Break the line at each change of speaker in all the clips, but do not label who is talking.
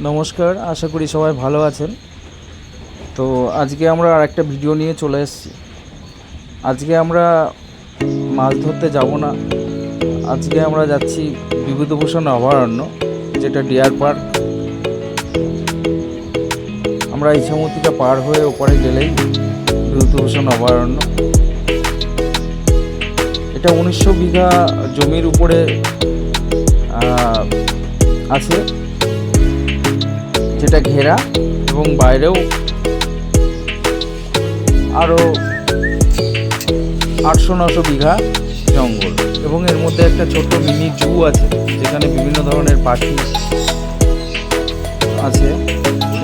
নমস্কার, আশা করি সবাই ভালো আছেন। তো আজকে আমরা আর একটা ভিডিও নিয়ে চলে এসেছি। আজকে আমরা মাছ ধরতে যাব না। আজকে আমরা যাচ্ছি বিভূতিভূষণ অভয়ারণ্য, যেটা ডিয়ার পার্ক। আমরা ইছামতিটা পার হয়ে ওপারে গেলেই বিভূতিভূষণ অভয়ারণ্য। এটা উনিশশো বিঘা জমির উপরে আছে। যেটা ঘেরা এবং বাইরেও আরও আটশো নশো বিঘা জঙ্গল। এবং এর মধ্যে একটা ছোট্ট মিনি জু আছে, যেখানে বিভিন্ন ধরনের পাখি আছে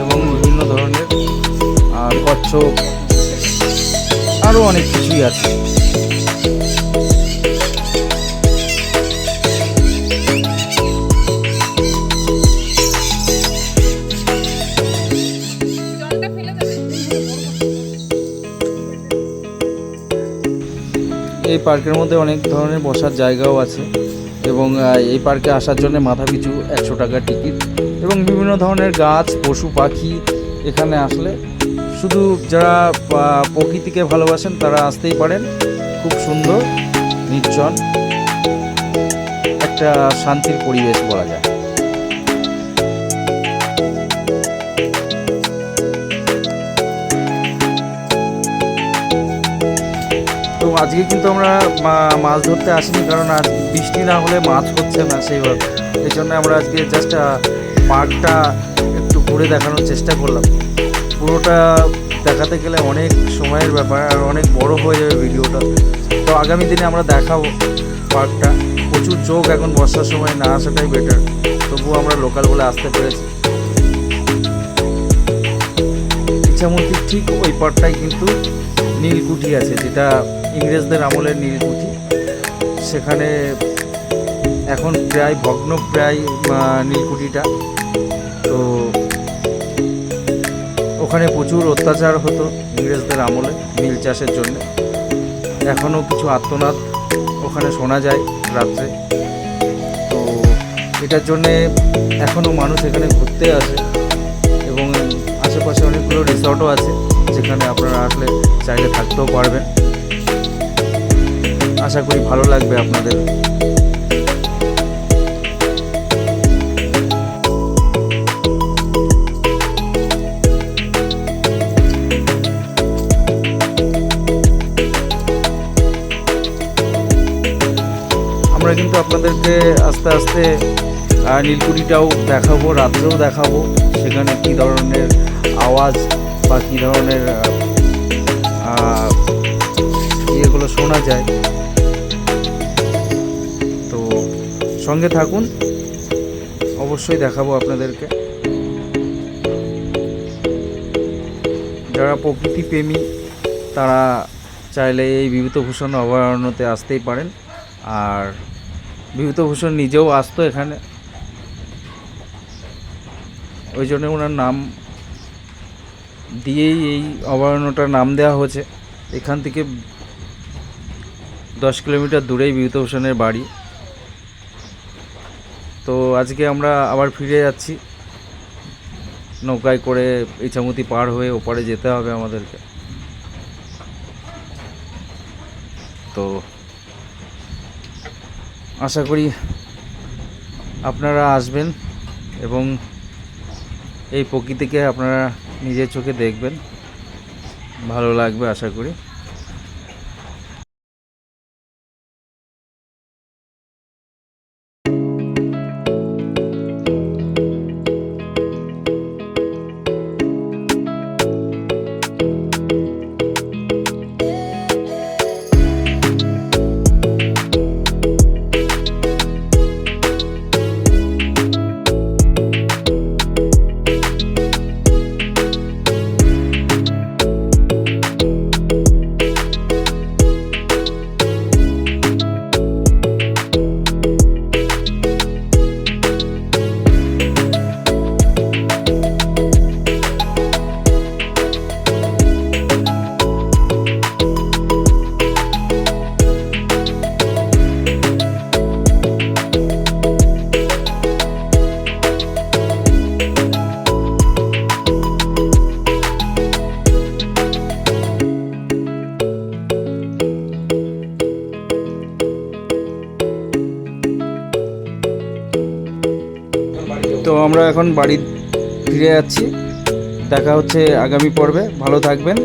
এবং বিভিন্ন ধরনের কচ্ছপ আরও অনেক কিছুই আছে। এই পার্কের মধ্যে অনেক ধরনের বসার জায়গাও আছে এবং এই পার্কে আসার জন্য মাথা পিছু একশো টাকা টিকিট এবং বিভিন্ন ধরনের গাছ, পশু, পাখি এখানে আসলে শুধু যারা প্রকৃতিকে ভালোবাসেন তারা আসতেই পারেন। খুব সুন্দর, নির্জন, একটা শান্তির পরিবেশ বলা যায়। আজকে কিন্তু আমরা মাছ ধরতে আসিনি, কারণ আজ বৃষ্টি না হলে মাছ হচ্ছে না সেইভাবে। এই জন্য আমরা আজকে জাস্ট পার্কটা একটু ঘুরে দেখানোর চেষ্টা করলাম। পুরোটা দেখাতে গেলে অনেক সময়ের ব্যাপার আর অনেক বড় হয়ে যাবে ভিডিওটা। তো আগামী দিনে আমরা দেখাবো পার্কটা। প্রচুর চোখ এখন বর্ষার সময় না আসাটাই বেটার তবুও আমরা লোকাল বলে আসতে পেরেছি। ইচ্ছামতির ঠিক ওই পার্টটাই কিন্তু নীলকুঠি আছে, যেটা ইংরেজদের আমলের নীলকুঠি সেখানে এখন প্রায় ভগ্ন প্রায় নীলকুঠিটা। তো ওখানে প্রচুর অত্যাচার হতো ইংরেজদের আমলে নীল চাষের জন্য। এখনও কিছু আত্মনাদ ওখানে শোনা যায় রাত্রে। তো এটার জন্যে এখনও মানুষ এখানে ঘুরতে আসে এবং আশেপাশে অনেকগুলো রিসর্টও আছে যেখানে আপনারা আসলে চাইলে থাকতেও পারবেন। আশা করি ভালো লাগবে আপনাদের। আমরা কিন্তু আপনাদেরকে আস্তে আস্তে আহ, নীলকুঠিটাও দেখাবো রাত্রেও দেখাবো সেখানে কী ধরনের আওয়াজ বা কী ধরনের ইয়েগুলো শোনা যায়। সঙ্গে থাকুন। অবশ্যই দেখাবো আপনাদেরকে। যারা প্রকৃতি প্রেমী, তারা চাইলে এই বিভূতভূষণ অভয়ারণ্যতে আসতেই পারেন। আর বিভূতভূষণ নিজেও আসতো এখানে। ওই জন্য ওনার নাম দিয়েই এই অভয়ারণ্যটার নাম দেওয়া হয়েছে। এখান থেকে দশ কিলোমিটার দূরেই বিভূতভূষণের বাড়ি। তো আজকে আমরা আবার ফিরে যাচ্ছি। নৌকায় করে ইছামতি পার হয়ে ওপারে যেতে হবে আমাদেরকে। তো আশা করি আপনারা আসবেন এবং এই প্রকৃতিকে আপনারা নিজের চোখে দেখবেন। ভালো লাগবে আশা করি। তো আমরা এখন বাড়ি ফিরে যাচ্ছি। দেখা হচ্ছে আগামী পর্বে। ভালো থাকবেন।